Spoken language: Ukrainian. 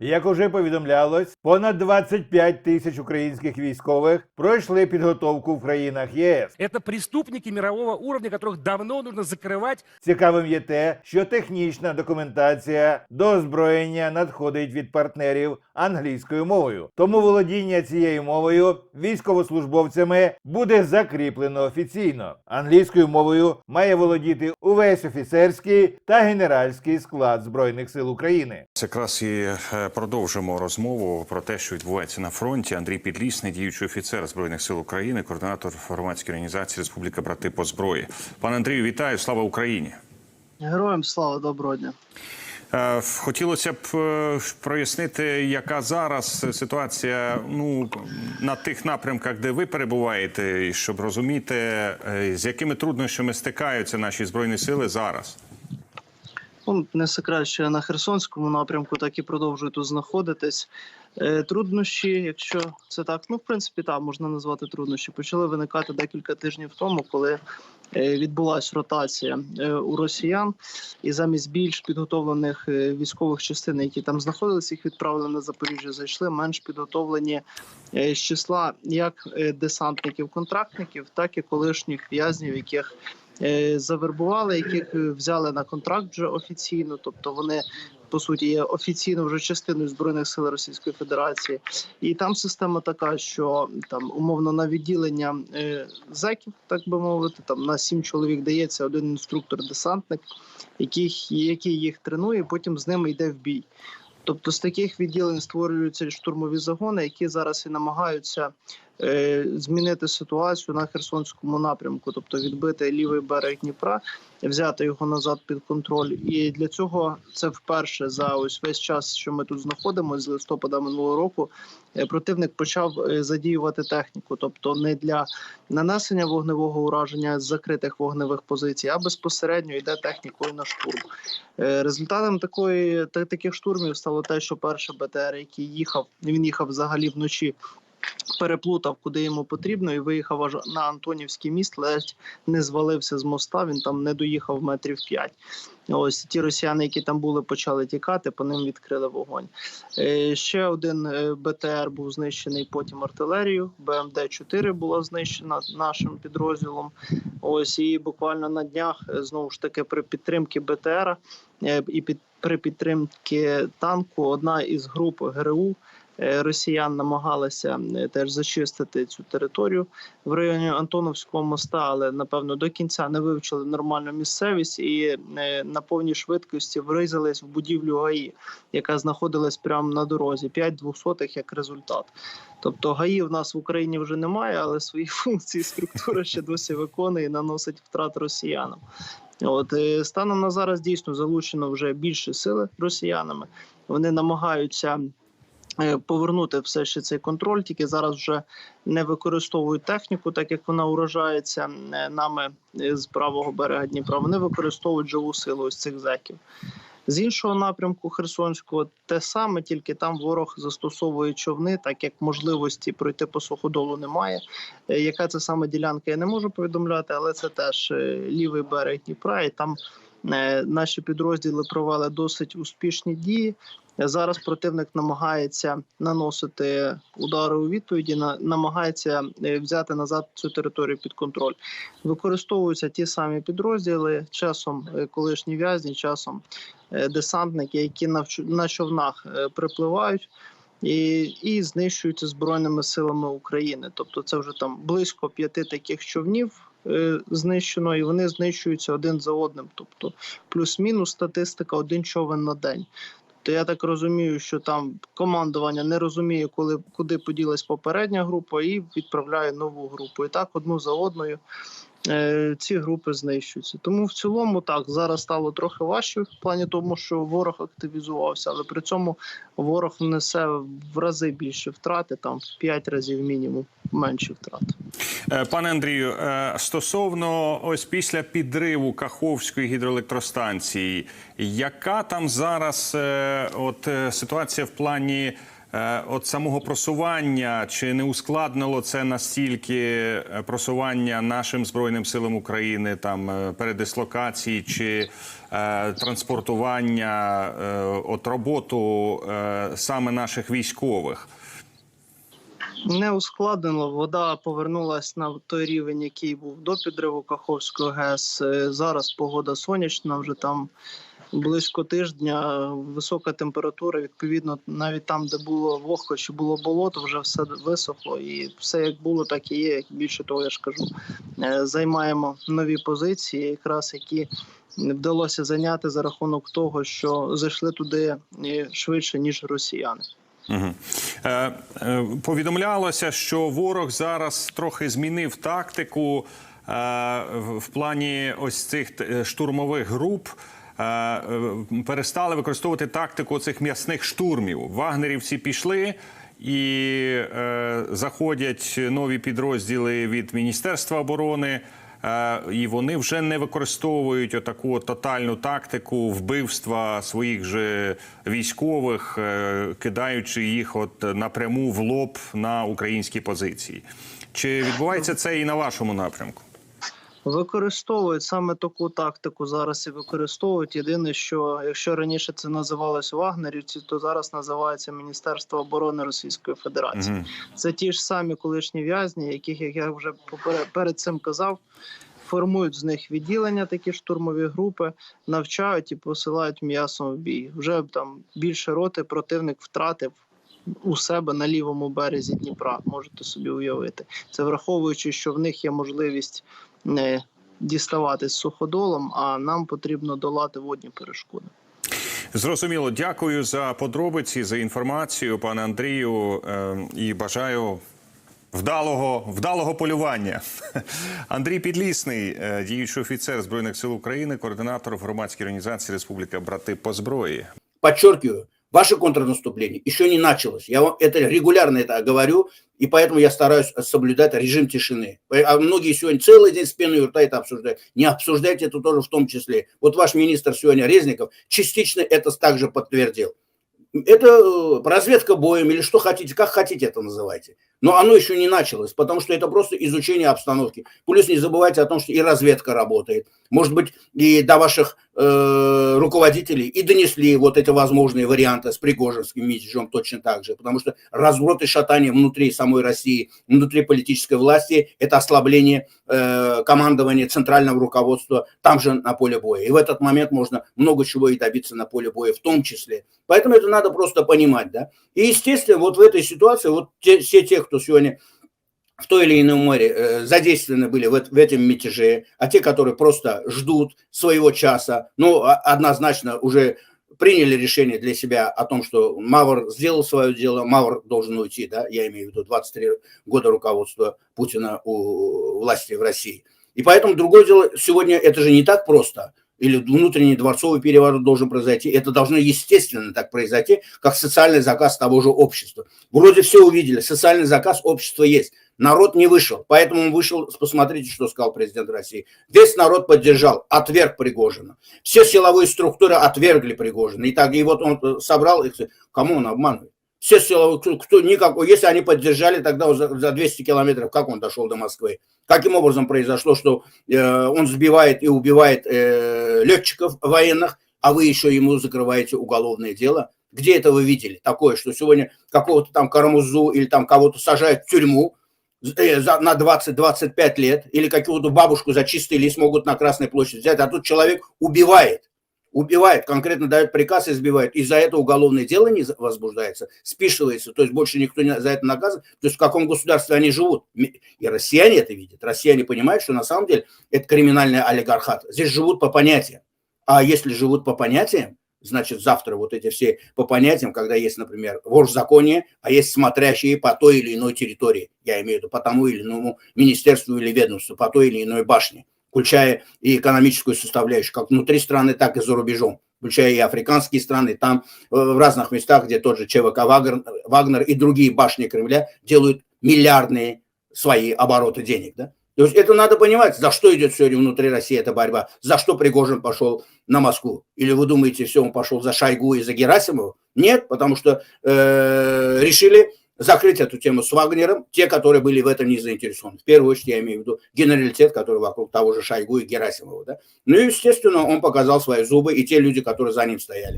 Як уже повідомлялось, понад 25 тисяч українських військових пройшли підготовку в країнах ЄС. Это преступники мирового уровня, которых давно нужно закрывать. Цікавим є те, що технічна документація до озброєння надходить від партнерів англійською мовою. Тому володіння цією мовою військовослужбовцями буде закріплено офіційно. Англійською мовою має володіти увесь офіцерський та генеральський склад збройних сил України. Якраз і е, продовжимо розмову про те, що відбувається на фронті. Андрій Підлісний, діючий офіцер збройних сил України, координатор громадської організації Республіка Брати по зброї. Пане Андрію, вітаю! Слава Україні! Героям слава доброго дня. Е, Хотілося б е, прояснити, яка зараз ситуація ну на тих напрямках, де ви перебуваєте, щоб розуміти, е, з якими труднощами стикаються наші збройні сили зараз. Ну, не секрет, що на Херсонському напрямку так і продовжую тут знаходитись. Е, Труднощі, якщо це так, ну в принципі, так можна назвати труднощі. Почали виникати декілька тижнів тому, коли е, відбулася ротація е, у росіян, і замість більш підготовлених військових частин, які там знаходилися, їх відправили на Запоріжжя, зайшли менш підготовлені з числа як десантників-контрактників, так і колишніх в'язнів, яких завербували, яких е, взяли на контракт вже офіційно, тобто вони. По суті, є офіційно вже частиною збройних сил Російської Федерації, і там система така, що там умовно на відділення е, зеків, так би мовити, там на сім чоловік дається один інструктор-десантник, яких який їх тренує, потім з ними йде в бій. Тобто з таких відділень створюються штурмові загони, які зараз і намагаються е, змінити ситуацію на Херсонському напрямку, тобто відбити лівий берег Дніпра, взяти його назад під контроль. І для цього це вперше за ось весь час, що ми тут знаходимося з листопада минулого року. е, Противник почав е, задіювати техніку, тобто не для нанесення вогневого ураження з закритих вогневих позицій, а безпосередньо йде технікою на штурм. Е, Результатом такої та таких штурмів стало те, що перший БТР, який їхав, він їхав взагалі вночі. Переплутав, куди йому потрібно, і виїхав аж на Антонівський міст, ледь не звалився з моста. Він там не доїхав метрів п'ять. Ось ті росіяни, які там були, почали тікати, по ним відкрили вогонь. Е, ще один е, БТР був знищений потім артилерією. БМД 4 була знищена нашим підрозділом. Ось і буквально на днях е, знову ж таки при підтримці БТР і під при підтримці танку одна із груп ГРУ росіян намагалася е, теж зачистити цю територію в районі Антоновського моста, але напевно до кінця не вивчили нормальну місцевість і е, на повній швидкості вризались в будівлю ГАІ, яка знаходилась прямо на дорозі. 5 двохсотих як результат. Тобто ГАІ в нас в Україні вже немає, але свої функції структура ще досі виконує і наносить втрат росіянам. От е, станом на зараз дійсно залучено вже більше сили росіянами. Вони намагаються е, повернути все ще цей контроль, тільки зараз вже не використовують техніку, так як вона уражається е, нами е, з правого берега Дніпра. Вони використовують живу силу ось цих зеків. З іншого напрямку Херсонського те саме, тільки там ворог застосовує човни, так як можливості пройти по суходолу немає. Е, Яка це саме ділянка, я не можу повідомляти, але це теж е, лівий берег Дніпра, і там е, наші підрозділи провели досить успішні дії. Е, Зараз противник намагається наносити удари у відповіді, на- намагається е, взяти назад цю територію під контроль. Використовуються ті самі підрозділи, часом е, колишні в'язні, часом е, десантники, які на човнах е, припливають. І, і знищуються збройними силами України. Тобто, це вже там близько п'яти таких човнів е, знищено, і вони знищуються один за одним. Тобто, плюс-мінус статистика один човен на день. То я так розумію, що там командування не розуміє, коли куди поділась попередня група, і відправляє нову групу. І так одну за одною е, ці групи знищуються. Тому в цілому так зараз стало трохи важче в плані тому, що ворог активізувався, але при цьому ворог несе в рази більше втрати, там в 5 разів мінімум менше втрат. Е, Пане Андрію, е, стосовно ось після підриву Каховської гідроелектростанції, яка там зараз е, от е, ситуація в плані Е, От самого просування чи не ускладнило це настільки е, просування нашим збройним силам України, там е, передислокації чи е, транспортування е, от роботу е, саме наших військових? Не ускладнило. Вода повернулася на той рівень, який був до підриву Каховського ГЕС. Е, Зараз погода сонячна, вже там близько тижня. Висока температура. Відповідно, навіть там, де було вогко чи було болото, вже все висохло. І все як було, так і є. Більше того, я ж кажу, е, займаємо нові позиції, якраз які вдалося зайняти за рахунок того, що зайшли туди е, швидше ніж росіяни. Угу. Е, повідомлялося, що ворог зараз трохи змінив тактику е, в, плані ось цих штурмових груп. Е, е, перестали використовувати тактику цих м'ясних штурмів. Вагнерівці пішли. І е, заходять нові підрозділи від Міністерства оборони, е, і вони вже не використовують отаку тотальну тактику вбивства своїх же військових, е, кидаючи їх от напряму в лоб на українські позиції. Чи відбувається це і на вашому напрямку? Використовують саме таку тактику зараз і використовують. Єдине, що якщо раніше це називалось Вагнерівці, то зараз називається Міністерство оборони Російської Федерації. Мгм. Це ті ж самі колишні в'язні, яких, як я вже перед цим казав, формують з них відділення, такі штурмові групи, навчають і посилають м'ясом в бій. Вже там більше роти противник втратив. У себе на лівому березі Дніпра можете собі уявити. Це враховуючи, що в них є можливість не діставати з суходолом, а нам потрібно долати водні перешкоди. Зрозуміло, дякую за подробиці, за інформацію, пане Андрію, е, і бажаю вдалого, вдалого полювання. Андрій Підлісний, е, діючий офіцер Збройних сил України, координатор громадської організації Республіка Брати по зброї. подчеркиваю, ваше контрнаступление еще не началось. Я вам это регулярно это говорю, и поэтому я стараюсь соблюдать режим тишины. А многие сегодня целый день с пеной рта это обсуждают. Не обсуждайте это тоже в том числе. Вот ваш министр сегодня Резников частично это также подтвердил. Это э, разведка боем или что хотите, как хотите это называйте. Но оно еще не началось, потому что это просто изучение обстановки. Плюс не забывайте о том, что и разведка работает. Может быть, и до ваших э, руководителей и донесли вот эти возможные варианты с Пригожинским мятежом точно так же. Потому что разброд и шатание внутри самой России, внутри политической власти – это ослабление э, командования центрального руководства там же на поле боя. И в этот момент можно много чего и добиться на поле боя в том числе. Поэтому это надо просто понимать. Да? И, естественно, вот в этой ситуации вот те, все те, сегодня в той или иной мере э, задействованы были в, в этом мятеже, а те, которые просто ждут своего часа, ну, однозначно уже приняли решение для себя о том, что Мавр сделал свое дело, Мавр должен уйти, да, я имею в виду 23 года руководства Путина у власти в России. И поэтому другое дело, сегодня это же не так просто, или внутренний дворцовый переворот должен произойти, это должно естественно так произойти, как социальный заказ того же общества. Вроде все увидели, социальный заказ общества есть, народ не вышел, поэтому он вышел, посмотрите, что сказал президент России. Весь народ поддержал, отверг Пригожина. Все силовые структуры отвергли Пригожина. И так, и вот он э, собрал их, кому он обманывает? Все силовые, кто, никакой, если они поддержали, тогда за, за 200 километров, как он дошел до Москвы? Каким образом произошло, что э, он сбивает и убивает э, летчиков военных, а вы еще ему закрываете уголовное дело? Где это вы видели? Такое, что сегодня какого-то там Карамузу или там кого-то сажают в тюрьму, э, за- на 20-25 лет, или какую-то бабушку за чистый лист могут на Красной площади взять, а тут человек убивает, убивает, конкретно дает приказ и избивает. И за это уголовное дело не возбуждается, спишивается, то есть больше никто не за это наказан. То есть в каком государстве они живут? И россияне это видят. Россияне понимают, что на самом деле это криминальный олигархат. Здесь живут по понятиям. А если живут по понятиям, значит, завтра вот эти все по понятиям, когда есть, например, вор в законе, а есть смотрящие по той или иной территории, я имею в виду по тому или иному министерству или ведомству, по той или иной башне, включая и экономическую составляющую, как внутри страны, так и за рубежом, включая и африканские страны, там э, в разных местах, где тот же ЧВК Вагнер, и другие башни Кремля делают миллиардные свои обороты денег, да? То есть это надо понимать, за что идет сегодня внутри России эта борьба, за что Пригожин пошел на Москву. Или вы думаете, все, он пошел за Шойгу и за Герасимову? Нет, потому что э, решили закрыть эту тему с Вагнером, те, которые были в этом не заинтересованы. В первую очередь я имею в виду генералитет, который вокруг того же Шойгу и Герасимова. Да? Ну и, естественно, он показал свои зубы, и те люди, которые за ним стояли.